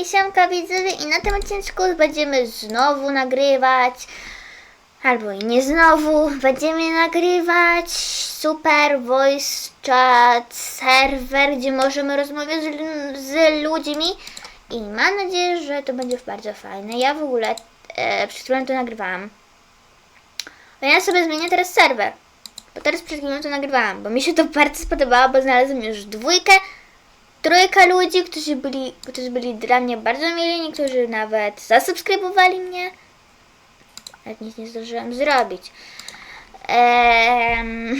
I siemka widzowie i na tym odcinku będziemy znowu nagrywać albo i nie znowu będziemy nagrywać super voice chat serwer, gdzie możemy rozmawiać z, z ludźmi i mam nadzieję, że to będzie bardzo fajne. Ja w ogóle e, przed chwilą to nagrywałam. A ja sobie zmienię teraz serwer. Bo teraz przed chwilą to nagrywałam, bo mi się to bardzo spodobało, bo znalazłam już dwójkę trójka ludzi, którzy byli, którzy byli dla mnie bardzo mili, niektórzy nawet zasubskrybowali mnie. Nawet nic nie zdążyłam zrobić. Ehm,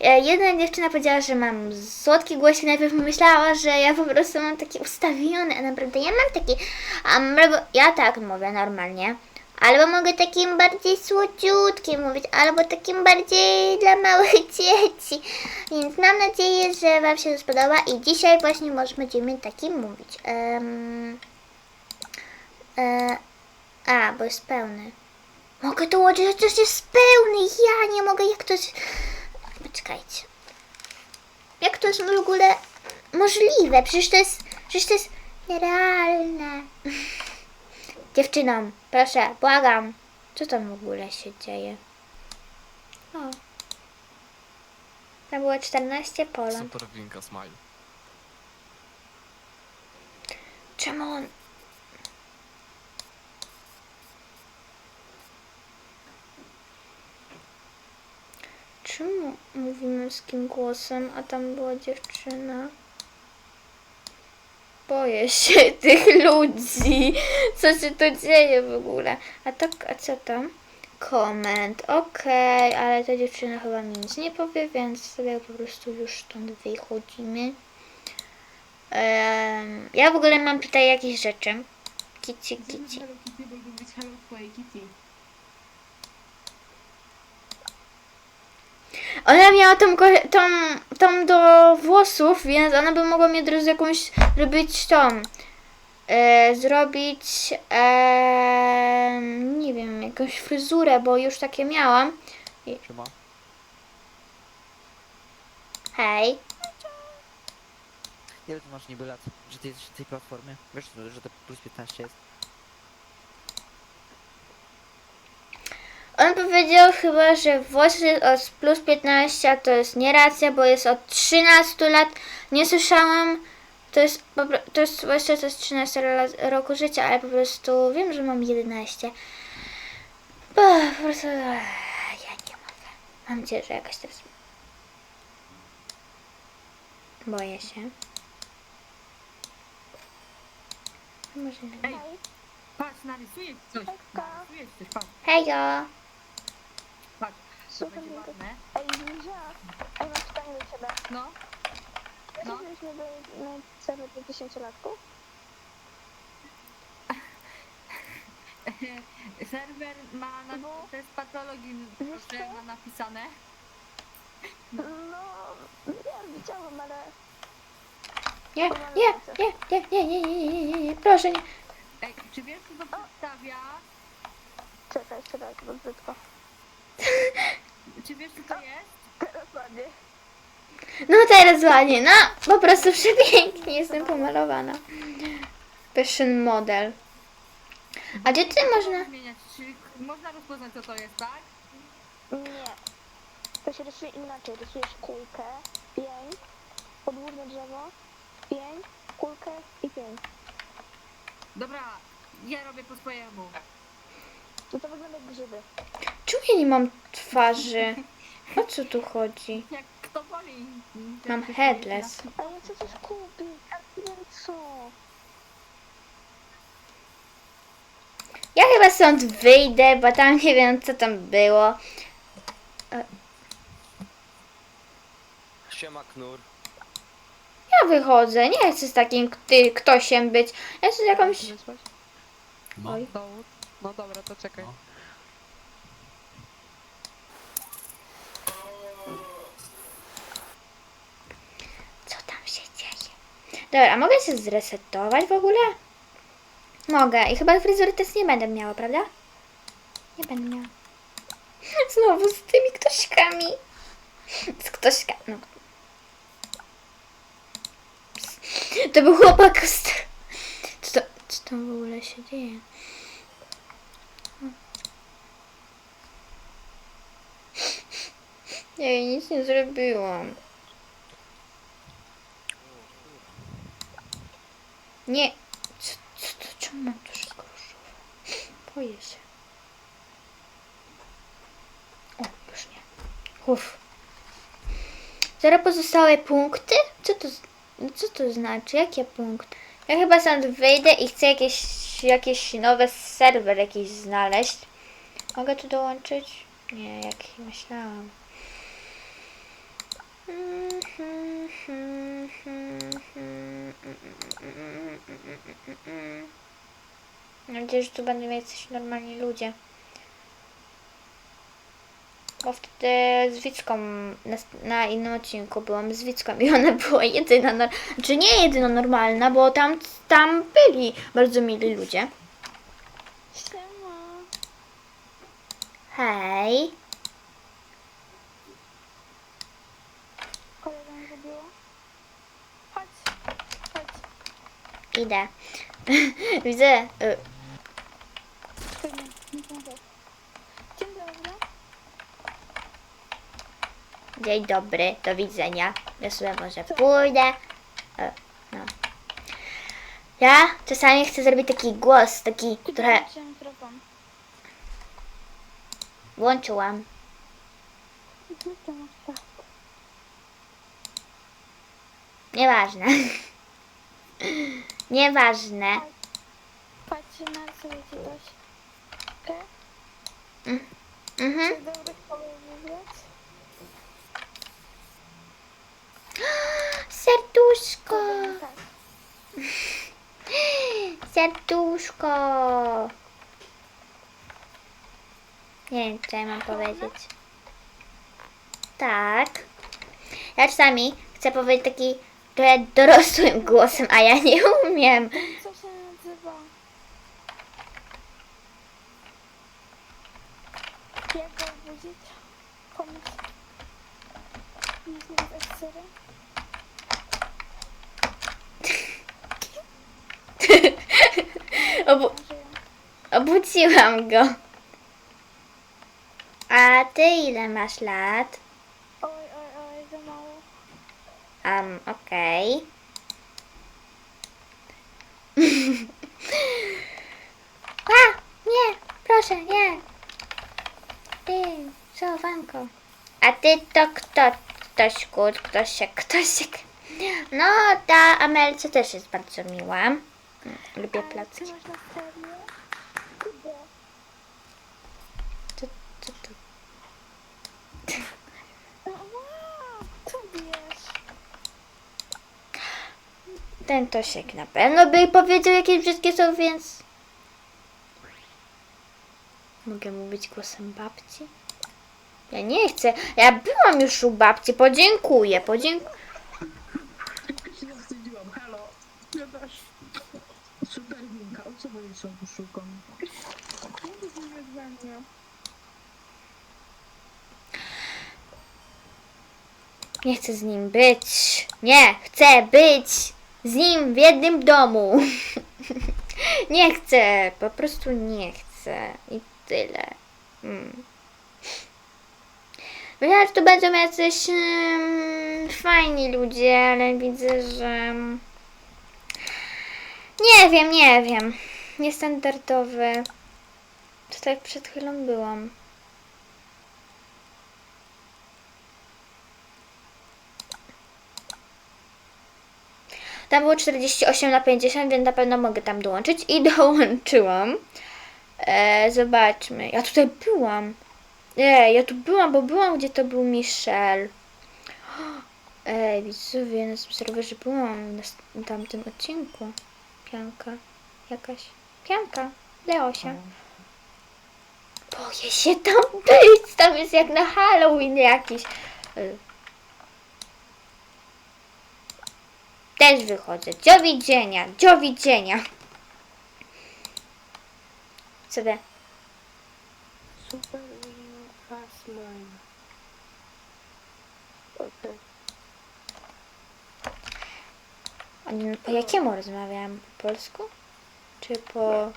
jedna dziewczyna powiedziała, że mam słodki głos i najpierw myślała, że ja po prostu mam taki ustawiony, a naprawdę ja mam taki, a ja tak mówię normalnie, albo mogę takim bardziej słodziutkim mówić, albo takim bardziej dla małych dzieci. Więc mam nadzieję, że Wam się to spodoba i dzisiaj właśnie może będziemy takim mówić. Um, e, a, bo jest pełny. Mogę dołożyć, chociaż jest pełny. Ja nie mogę, jak to jest... Poczekajcie. Jak to jest w ogóle możliwe? Przecież to jest, przecież to jest nierealne. Dziewczynom, proszę, błagam. Co tam w ogóle się dzieje? O. Tam było 14 pola. Super winka smile. Czemu on... Czemu mówimy męskim głosem, a tam była dziewczyna? Boję się tych ludzi. Co się tu dzieje w ogóle? A to, a co tam? Koment, okej, ale ta dziewczyna chyba mi nic nie powie, więc sobie po prostu już stąd wychodzimy. Em, ja w ogóle mam tutaj jakieś rzeczy. Kici, kici. Hello Kitty, Hello Kitty. Ona miała tą, tą, tą do włosów, więc ona by mogła mi od razu jakąś zrobić tą. E, zrobić, e, nie wiem, jakąś fryzurę, bo już takie miałam. Siema. Hej. Ile ty masz niby lat, że ty jesteś w tej platformie? Wiesz, że to plus 15 jest? On powiedział chyba, że włosy od plus 15 a to jest nieracja, bo jest od 13 lat. Nie słyszałam. To jest, to jest właśnie to jest 13 lat, roku życia, ale po prostu wiem, że mam 11. Bo po prostu ja nie mogę. Mam nadzieję, że jakaś teraz. Boję się. Może nie. Ej, patrz, narysuję coś. Narysuję coś, patrz, Hejo! To będzie ładne. Ej, Zuzia, ej, mam pytanie do ciebie. No, No. No. Czy na, na serwer dla dziesięciolatków? serwer ma na Bo- test patologii, Wiesz proszę, co? ma napisane. No, wiem, widziałam, ale... Nie, nie, nie, nie, nie, nie, nie, nie, nie, nie, proszę nie. Ej, czy wiesz, co to przedstawia? Czekaj, jeszcze raz, bo brzydko. Czy wiesz, co to jest? Teraz ładnie. No teraz ładnie, no po prostu przepięknie jestem pomalowana. Fashion model. A gdzie ty można? Zmieniać, można rozpoznać, co to jest, tak? Nie. To się rysuje inaczej. Rysujesz kulkę, pień, podwórne drzewo, pień, kulkę i pień. Dobra, ja robię po swojemu. No to wygląda jak grzyby. Czemu ja nie mam twarzy? O co tu chodzi? Jak kto woli. Mam headless. A ja chcę coś kupić, a nie wiem co. Ja chyba stąd wyjdę, bo tam nie wiem co tam było. Siema knur. Ja wychodzę, nie chcę z takim ty, ktośem być. Ja chcę z jakąś... Oj. Dowód? No dobra, to czekaj. No. Co tam się dzieje? Dobra, a mogę się zresetować w ogóle? Mogę. I chyba fryzury też nie będę miała, prawda? Nie będę miała. Znowu z tymi ktośkami. Z ktośkami. No. To był chłopak z... Co, to, co tam w ogóle się dzieje? Jej nic nie zrobiłam. Nie. Co, co to? Czemu mam to wszystko różowe? Boję się. O, już nie. Uff. Zero pozostałe punkty? Co to, co to znaczy? Jakie punkty? Ja chyba stąd wyjdę i chcę jakieś, jakieś nowe serwer jakiś znaleźć. Mogę tu dołączyć? Nie, jak myślałam. Mam nadzieję, że tu będą jacyś normalni ludzie. Bo wtedy z Wicką na, na innym odcinku byłam z Wicką i ona była jedyna, no, znaczy nie jedyna normalna, bo tam, tam byli bardzo mili ludzie. Hej. Idę. Widzę. y. Dzień dobry. Do widzenia. Ja sobie może pójdę. E, no. Ja czasami chcę zrobić taki głos, taki trochę włączyłam. Nieważne. Nieważne. Coś. Okej? Mhm. Czy dobry? Serduszko. Tak. Serduszko. Nie wiem, co ja mam powiedzieć. Tak. Ja czasami chcę powiedzieć taki trochę dorosłym głosem, a ja nie umiem. Co się nazywa? Jak go obudzić? Pomóc. Nie związać sery? Obu obudziłam go. A ty ile masz lat? Okej. A, nie, proszę, nie. Ty, sowanko. A ty to kto? Ktoś kut, ktoś się, ktoś. No, ta Amelce też jest bardzo miła. Lubię placki. Ty masz na serio? Idę. Co, co to? O, wow, co bierz? Ten Tosiek na pewno by powiedział, jakie brzydkie są, więc... Mogę mówić głosem babci? Ja nie chcę. Ja byłam już u babci. Podziękuję, podziękuję. halo. Ja. Super Winka, o co. Nie chcę z nim być. Nie, chcę być z nim w jednym domu. nie chcę, po prostu nie chcę. I tyle. Mm. Że to będą jacyś fajni ludzie, ale widzę, że... Nie wiem, nie wiem. Niestandardowy. Tutaj przed chwilą byłam. Tam było 48 na 50, więc na pewno mogę tam dołączyć. I dołączyłam. E, zobaczmy. Ja tutaj byłam. Nie, ja tu byłam, bo byłam, gdzie to był Michel. Ej, widzowie, na tym serwerze byłam na, tamtym odcinku. Pianka. Jakaś. Pianka. Leosia. Boję się tam być. Tam jest jak na Halloween jakiś. Też wychodzę. Do widzenia. Do widzenia. Sobie. Super. Oni po jakiemu rozmawiałam? Po polsku? Czy po...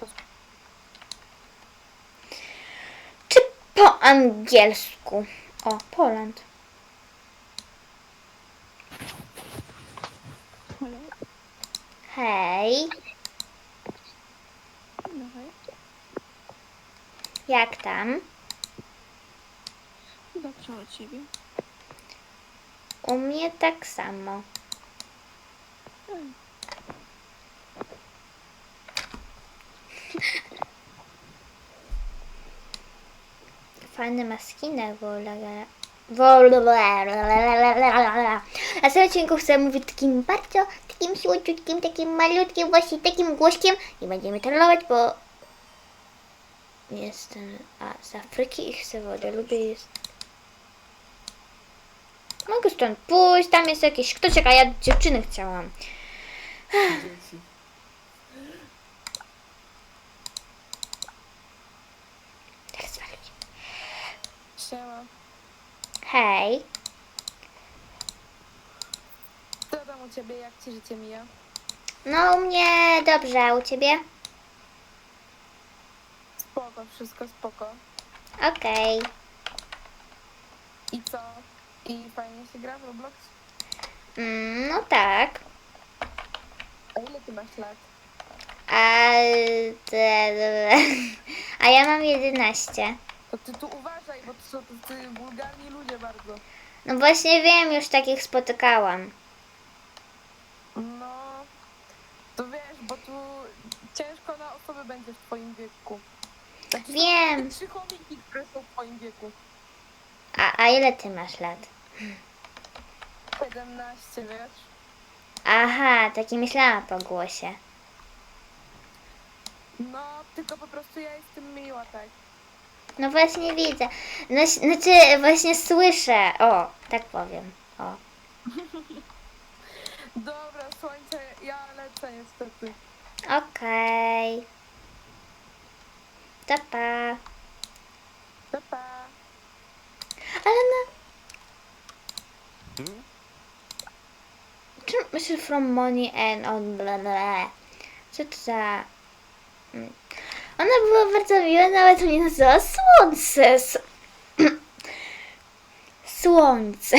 Czy po angielsku? O, Poland. Halo? Hej, jak tam? Dobrze o ciebie. U mnie tak samo. Fajny ma skinek ogóle. W tym odcinku chcę mówić takim bardzo, takim słodziutkim, takim malutkim, właśnie takim głośkiem. Nie będziemy trollować, bo jestem a, z Afryki i chcę wodę. Lubię jest. Mogę stąd pójść, tam jest jakieś... Kto czeka? Ja dziewczyny chciałam. Teraz zwalić. Siema. Hej. Co tam u ciebie? Jak ci życie mija? No u mnie dobrze, a u ciebie? Spoko, wszystko spoko. Okej. I co? I fajnie się gra w Roblox? Mm, no tak. A ile ty masz lat? A, te- a ja mam 11. To ty tu uważaj, bo to są tacy wulgarni ludzie bardzo. No właśnie wiem, już takich spotykałam. No, to wiesz, bo tu ciężko na osoby będzie w twoim wieku. Są Wiem. Trzy chomiki, które są w twoim wieku. A, a ile ty masz lat? 17, wiesz? Aha, taki myślałam po głosie. No, tylko po prostu ja jestem miła, tak. No właśnie widzę. No, znaczy właśnie słyszę. O, tak powiem. O. Dobra, słońce, ja lecę niestety. Okej. To pa. Pa, pa. Ale na... Czym myślę from money and on bla bla. Co to za... Ona była bardzo miła, nawet mnie nazwała słońce. Słońce.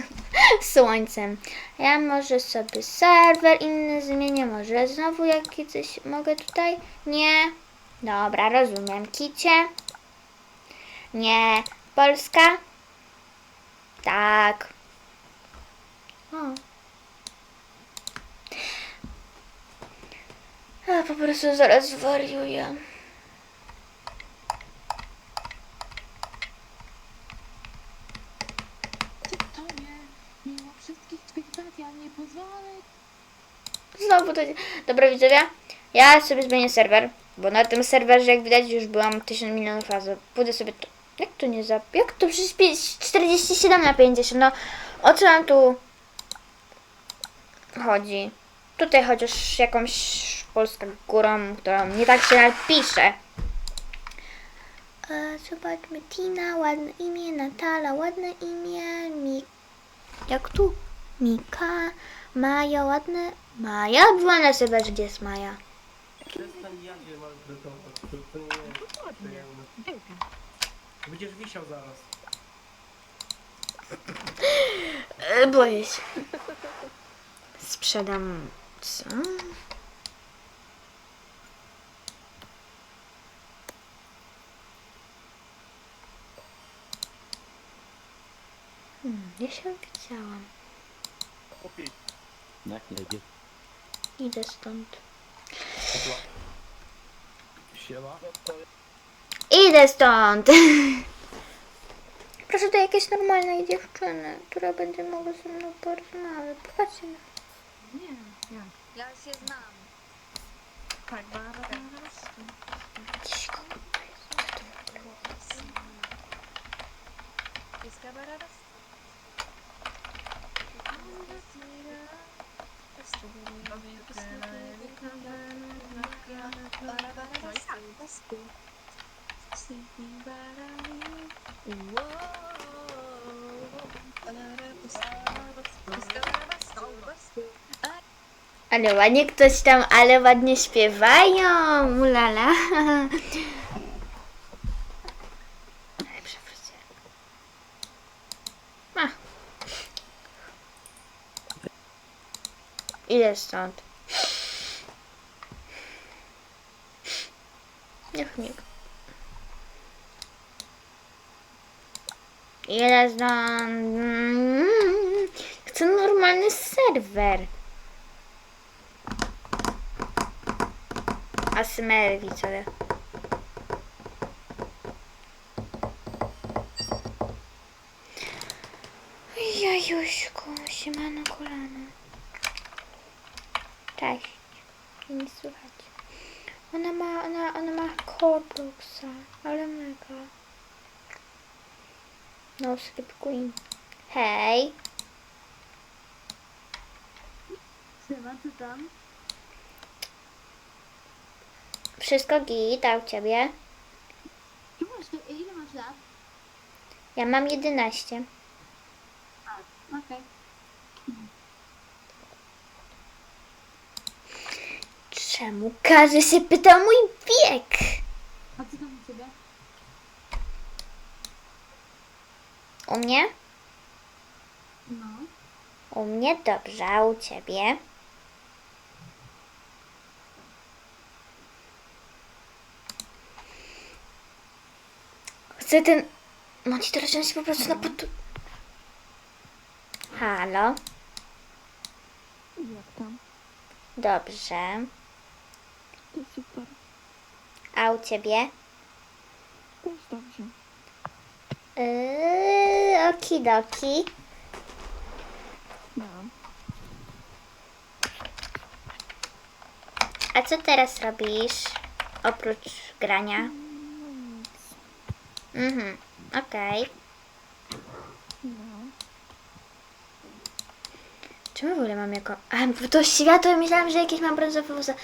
Słońcem. Ja może sobie serwer inny zmienię, może znowu jaki coś mogę tutaj? Nie. Dobra, rozumiem. Kicie. Nie. Polska? Tak. O. A po prostu zaraz zwariuję. Ja. Znowu to... Dobra widzowie, ja sobie zmienię serwer, bo na tym serwerze jak widać już byłam 1000 milionów razy. Pójdę sobie to... Jak to nie zap... Jak to przecież pięć- 47 na 50, no o co nam tu chodzi? Tutaj chociaż jakąś polską górą, którą nie tak się nawet pisze. E, zobaczmy, Tina, ładne imię, Natala, ładne imię, Mi... Jak tu? Mika, Maja, ładne... Maja? Była na serwerze, gdzie jest Maja? Przestań jadzie maltretować, to, to nie jest Będziesz wisiał zaraz. E, boję się. Sprzedam... Co? Ja się widziałam. Jak nie idzie? Idę stąd. Siema. Idę stąd! Proszę do jakiejś normalnej dziewczyny, która będzie mogła ze mną porozmawiać. Popatrzcie na... Nie, ja. Ja się znam. Tak, bardzo. Cicho. Ale ładnie ktoś tam, ale ładnie śpiewają, ulala. Idę stąd. Niech nie. Idę stąd. Chcę normalny serwer. Widzowie. Jajuśku, Cześć. Nie słychać. Ona ma, ona, ona ma Corpluxa, ale mega. No, skip queen. Hej. Siema, co tam? Wszystko git, a u ciebie? Ile masz lat? Ja mam 11. Okej. Czemu każdy się pyta o mój wiek? A co tam u ciebie? U mnie? No. U mnie dobrze, a u ciebie? Chcę ten monitor wziąć po prostu na potu... Halo? Jak tam? Dobrze. Super. A u ciebie? Też dobrze. Yy, okidoki. No. A co teraz robisz? Oprócz grania? Mhm, okej. No. Czemu w ogóle mam jako... A, to światło myślałam, że jakieś mam brązowe włosy.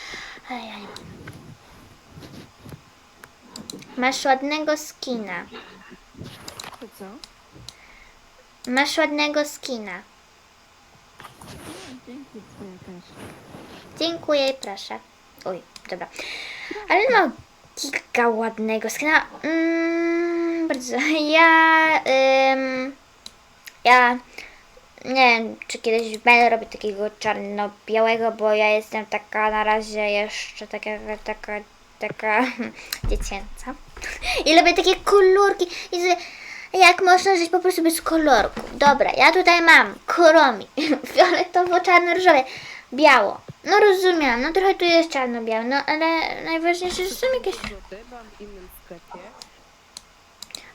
Mam. Masz ładnego skina. Co? Masz ładnego skina. Dzięki, też. Dziękuję i proszę. Oj, dobra. Ale no, kilka ładnego skina. Mm, bardzo. Ja, ym, ja nie wiem, czy kiedyś będę robić takiego czarno-białego, bo ja jestem taka na razie jeszcze taka, taka, taka dziecięca. I lubię takie kolorki. I że jak można żyć po prostu bez kolorków. Dobra, ja tutaj mam koromi. Fioletowo, czarno-różowe, biało. No rozumiem, no trochę tu jest czarno-biały, no ale najważniejsze, że są jakieś...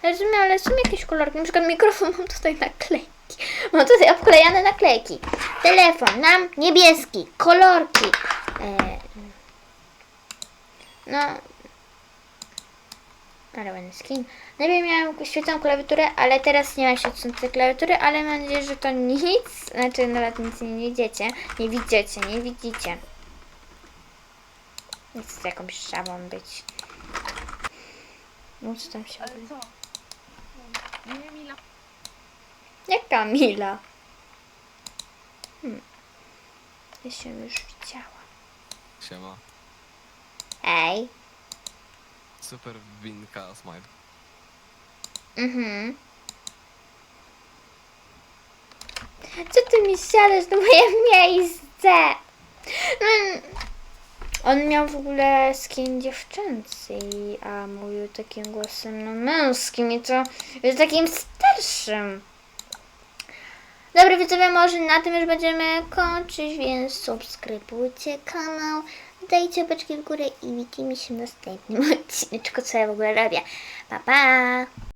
Rozumiem, ale są jakieś kolorki. Na przykład mikrofon mam tutaj naklejki. Mam tutaj obklejane naklejki. Telefon mam niebieski. Kolorki. E, no. Ale ładny skin. Najpierw miałam świecącą klawiaturę, ale teraz nie mam świecącej klawiatury, ale mam nadzieję, że to nic. Znaczy nawet nic nie widzicie. Nie widzicie, nie widzicie. Nie chcę jakąś szabą być. No co tam się Ale co? Nie, Mila. Jak Kamila? Hmm. Ja się już widziała. Siema. Ej. Super winka smile. Mhm. Co ty mi siadasz na moje miejsce? No, on miał w ogóle skin dziewczęcy, a mówił takim głosem no męskim i to jest takim starszym. Dobra widzowie, może na tym już będziemy kończyć, więc subskrybujcie kanał, dajcie beczki w górę i widzimy się w następnym odcineczku, co ja w ogóle robię. Pa, pa!